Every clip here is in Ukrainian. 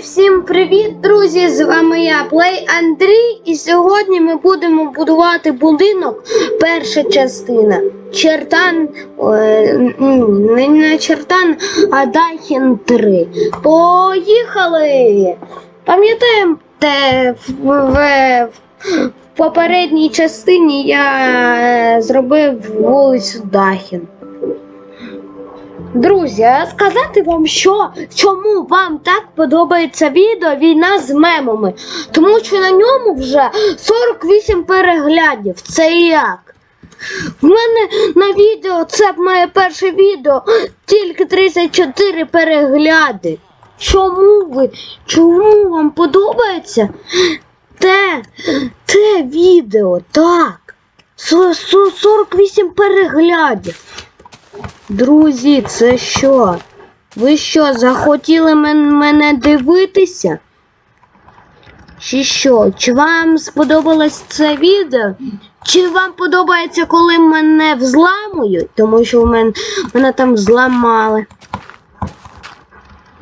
Всім привіт, друзі! З вами я, Плей Андрій, і сьогодні ми будемо будувати будинок. Перша частина. Чертан. Не не чертан, а Дахін 3. Поїхали! Пам'ятаєте, в, в, в попередній частині я е, зробив вулицю Дахін. Друзі, сказати вам, що чому вам так подобається відео війна з мемами? Тому що на ньому вже 48 переглядів. Це як? В мене на відео, це моє перше відео, тільки 34 перегляди. Чому ви? Чому вам подобається те, те відео? Так. Со- со- 48 переглядів. Друзі, це що? Ви що, захотіли мен- мене дивитися? Чи що? Чи вам сподобалось це відео? Чи вам подобається, коли мене взламують? Тому що в мене, мене там зламали.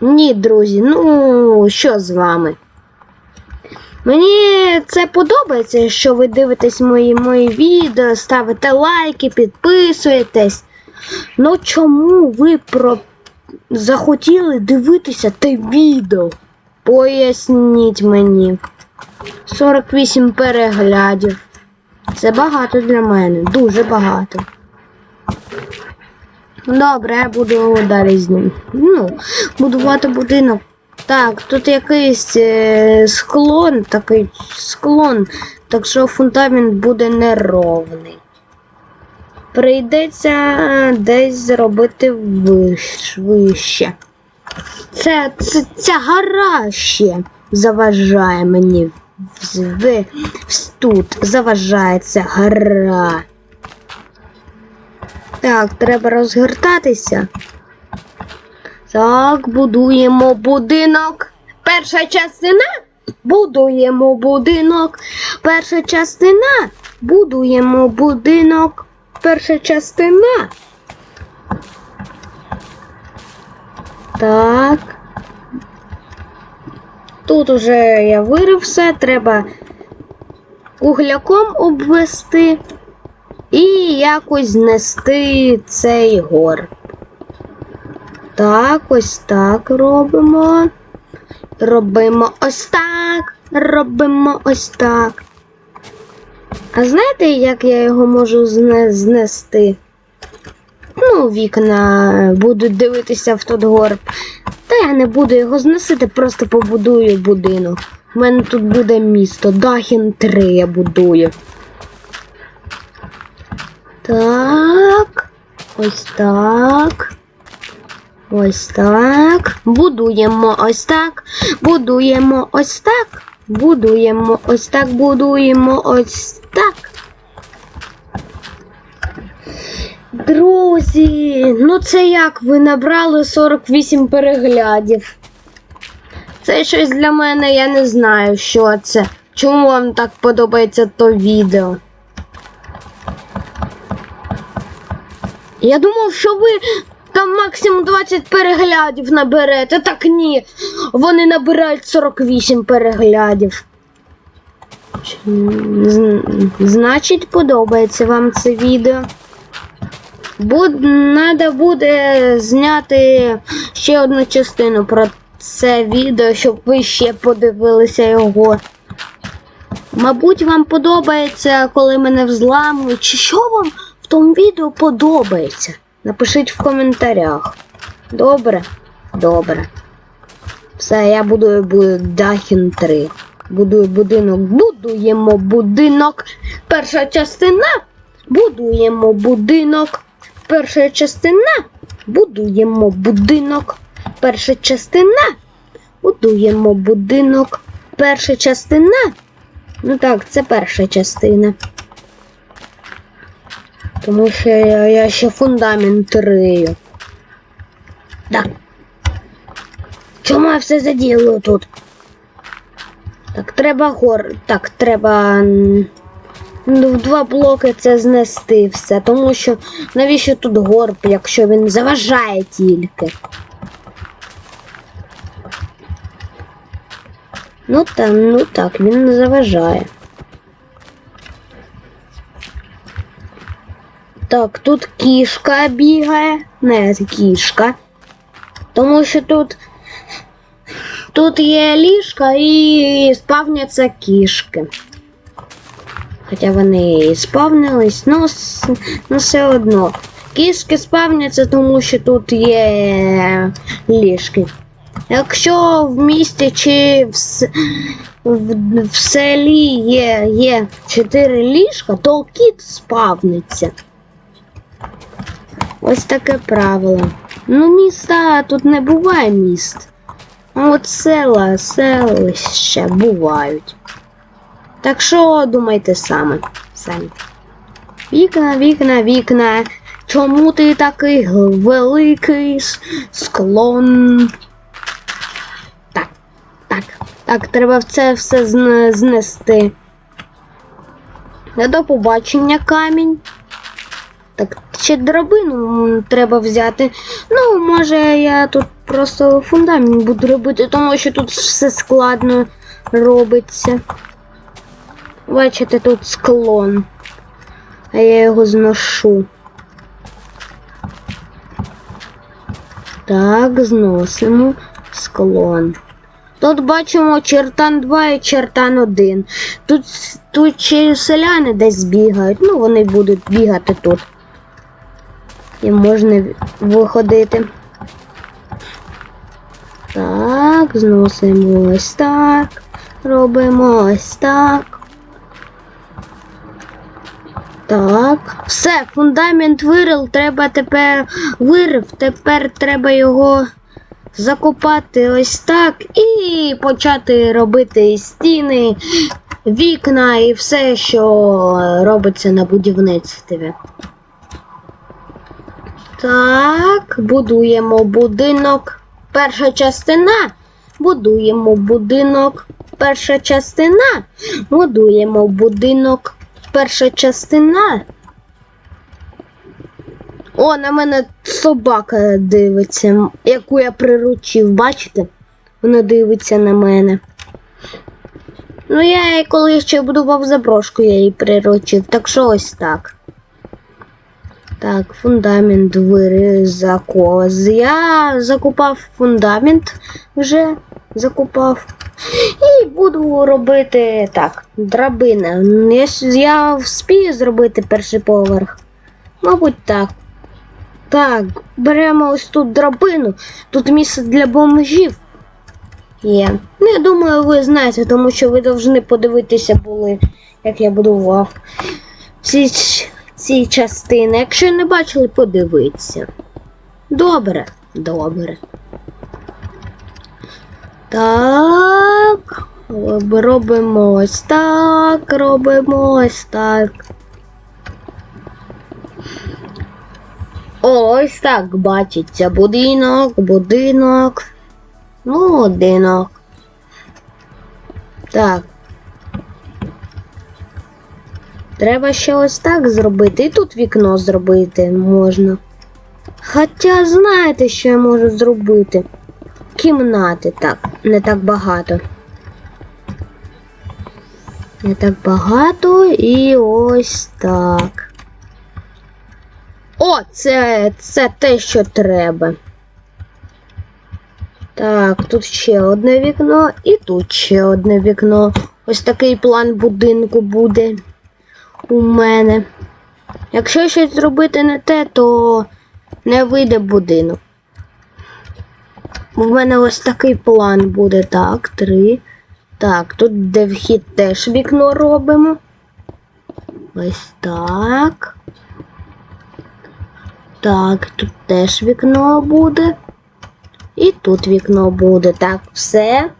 Ні, друзі, ну що з вами? Мені це подобається, що ви дивитесь мої, мої відео, ставите лайки, підписуєтесь. Ну чому ви про захотіли дивитися те відео? Поясніть мені. 48 переглядів. Це багато для мене, дуже багато. Добре, я буду далі з ним. Ну, будувати будинок. Так, тут якийсь е, склон, такий склон, так що фундамент буде неровний. Прийдеться десь зробити вище. Це, це, ця гора ще заважає мені. В, тут заважає ця гора. Так, треба розгортатися. Так, будуємо будинок. Перша частина. Будуємо будинок. Перша частина. Будуємо будинок. Перша частина. Так. Тут уже я вирив все, треба кугляком обвести і якось знести цей гор. Так, ось так робимо. Робимо ось так. Робимо ось так. А знаєте, як я його можу знести? Ну, вікна будуть дивитися в тот горб. Та я не буду його зносити, просто побудую будинок. У мене тут буде місто. Дахін 3 я будую. Так. Ось так. Ось так. Будуємо ось так. Будуємо ось так. Будуємо ось так. Будуємо ось так. Друзі, ну це як ви набрали 48 переглядів. Це щось для мене, я не знаю, що це. Чому вам так подобається то відео? Я думав, що ви там максимум 20 переглядів наберете. Так ні. Вони набирають 48 переглядів. Значить, подобається вам це відео. Буд, надо буде зняти ще одну частину про це відео, щоб ви ще подивилися його. Мабуть, вам подобається, коли мене взламують, чи що вам в тому відео подобається? Напишіть в коментарях. Добре? Добре. Все, я будую бу- Дахін 3. Будую будинок. Будуємо будинок. Перша частина. Будуємо будинок. Перша частина. Будуємо будинок. Перша частина. Будуємо будинок. Перша частина. Ну так, це перша частина. Тому що я, я ще фундамент рию. Так. Чому я все заділую тут? Так, треба гор. Так, треба. ну, В два блоки це знести все. Тому що навіщо тут горб, якщо він заважає тільки. Ну та ну так, він не заважає. Так, тут кішка бігає, не кішка. Тому що тут, тут є ліжка і спавняться кішки. Хоча вони і спавнились, ну, ну все одно. Кішки спавняться, тому що тут є ліжки. Якщо в місті чи в, в, в селі є, є 4 ліжка, то кіт спавниться. Ось таке правило. Ну, міста тут не буває міст. А от села, селища бувають. Так що думайте саме. самі. Вікна, вікна, вікна. Чому ти такий великий склон? Так, так, так, треба це все зн- знести. До побачення камінь. Так, ще драбину треба взяти. Ну, може, я тут просто фундамент буду робити, тому що тут все складно робиться. Бачите, тут склон. А я його зношу. Так, зносимо склон. Тут бачимо чертан 2 і чертан 1. Тут, тут ще селяни десь бігають. Ну, вони будуть бігати тут. І можна виходити. Так, зносимо ось так. Робимо ось так. Так. Все, фундамент вирив, треба тепер вирив, тепер треба його закопати ось так і почати робити стіни, вікна і все, що робиться на будівництві. Так, будуємо будинок. Перша частина. Будуємо будинок. Перша частина. Будуємо будинок. Перша частина. О, на мене собака дивиться, яку я приручив, бачите? Вона дивиться на мене. Ну, я коли ще будував заброшку, я її приручив, так що ось так. Так, фундамент вирізако. Я закупав фундамент вже закупав. І буду робити так, драбина. Я, вспію зробити перший поверх. Мабуть, так. Так, беремо ось тут драбину. Тут місце для бомжів є. Ну, я думаю, ви знаєте, тому що ви повинні подивитися були, як я будував ці, ці частини. Якщо не бачили, подивіться. Добре, добре. Так. Робимо ось так, робимо ось так. Ось так бачиться будинок, будинок. Ну, будинок. Так. Треба ще ось так зробити. І тут вікно зробити можна. Хоча знаєте, що я можу зробити? Кімнати так, не так багато. Не так багато і ось так. О, це, це те, що треба. Так, тут ще одне вікно і тут ще одне вікно. Ось такий план будинку буде у мене. Якщо щось зробити не те, то не вийде будинок. У мене ось такий план буде. Так, три. Так, тут де вхід теж вікно робимо. Ось так. Так, тут теж вікно буде. І тут вікно буде. Так, все.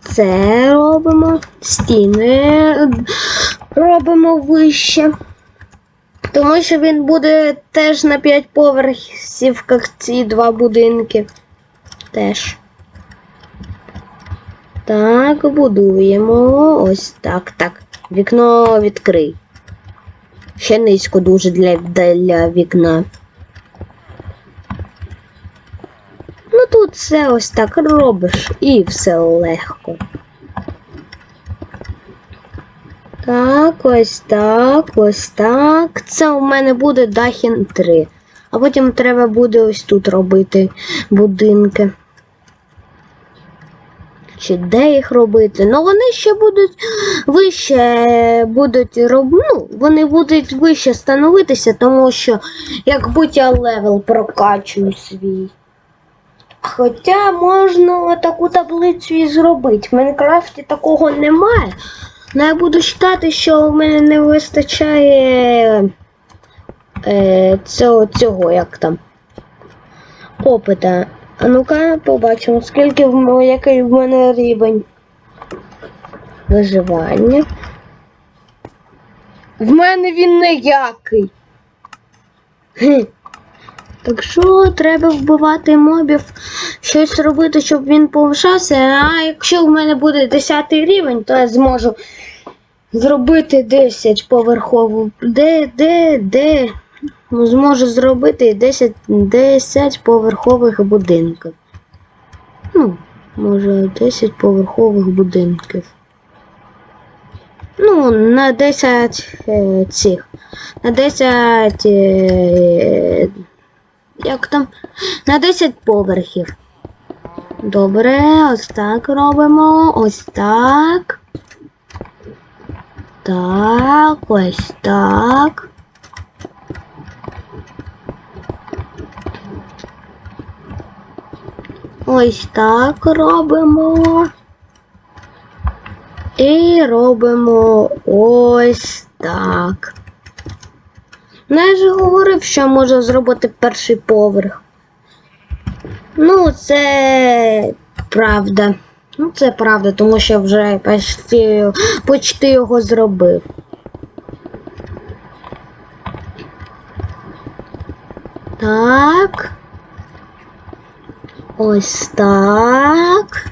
Це робимо. Стіни робимо вище. Тому що він буде теж на 5 поверхів, як ці два будинки. Теж. Так, будуємо. Ось так, так. Вікно відкрий. Ще низько дуже для, для вікна. Ну тут все ось так робиш і все легко. Так, ось так, ось так. Це у мене буде Дахін 3. А потім треба буде ось тут робити будинки. Чи де їх робити? Ну вони ще будуть вище будуть роб... ну, вони будуть вище становитися, тому що як будь я левел прокачую свій. Хоча можна таку таблицю і зробити. В Майнкрафті такого немає. Ну я буду вважати, що в мене не вистачає е, цього, цього як там. Опита. А ну-ка побачимо, скільки в який в мене рівень виживання. В мене він ніякий. Так що треба вбивати мобів, щось робити, щоб він повишався. А якщо в мене буде 10 рівень, то я зможу зробити 10 поверхову. Де, де, де? Ну, Зможу зробити 10, 10 поверхових будинків. Ну, може, 10 поверхових будинків. Ну, на 10 е, цих. На 10. Як там? На 10 поверхів. Добре, ось так робимо. Ось так. Так, ось так. Ось так робимо. І робимо ось так. Ну, я ж говорив, що можу зробити перший поверх. Ну, це правда. Ну, це правда, тому що вже почти, почти його зробив. Так. Ось так.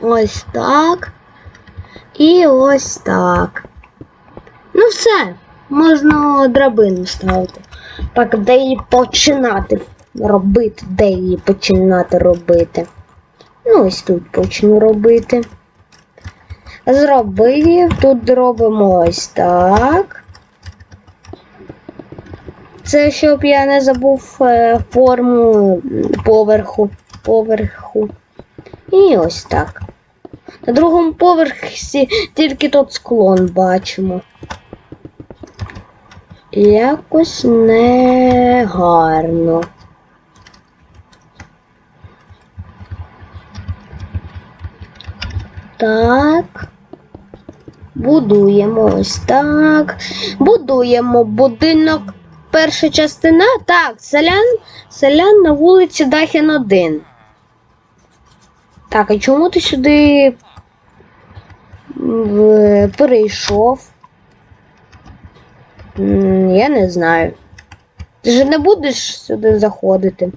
Ось так. І ось так. Ну все, можна драбину ставити. Так, де її починати робити, де її починати робити. Ну, ось тут почну робити. Зробив, тут робимо ось так. Це щоб я не забув е, форму поверху. Поверху. І ось так. На другому поверсі тільки тут склон бачимо. Якось не гарно. Так. Будуємо ось так. Будуємо будинок. Перша частина. Так, селян, селян на вулиці Дахін 1. Так, а чому ти сюди перейшов? Я не знаю. Ти ж не будеш сюди заходити?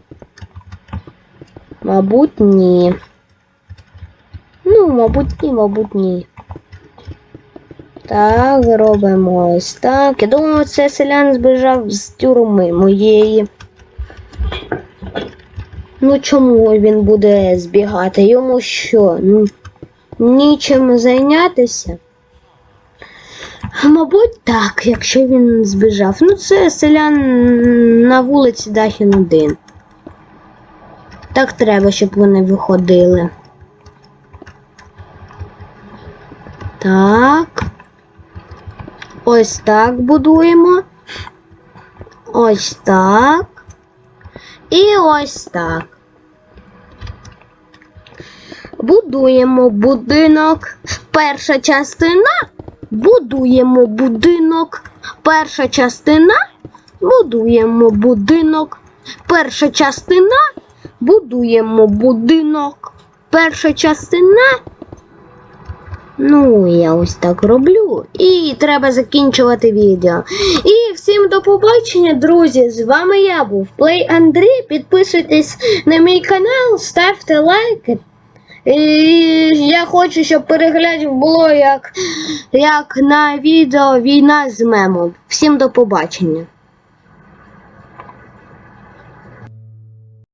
Мабуть, ні. Ну, мабуть, ні, мабуть, ні. Так, робимо ось так. Я думаю, це селян збіжав з тюрми моєї. Ну чому він буде збігати? Йому що? Нічим зайнятися? Мабуть, так, якщо він збіжав. Ну, це селян на вулиці Дахін 1. Так треба, щоб вони виходили. Так. Ось так будуємо. Ось так. І ось так. Будуємо будинок. Перша частина. Будуємо будинок. Перша частина. Будуємо будинок. Перша частина. Будуємо будинок. Перша частина. Ну, я ось так роблю. І треба закінчувати відео. І всім до побачення, друзі! З вами я був Плей Андрій. Підписуйтесь на мій канал, ставте лайки. І я хочу, щоб переглядів було як, як на відео Війна з мемом. Всім до побачення.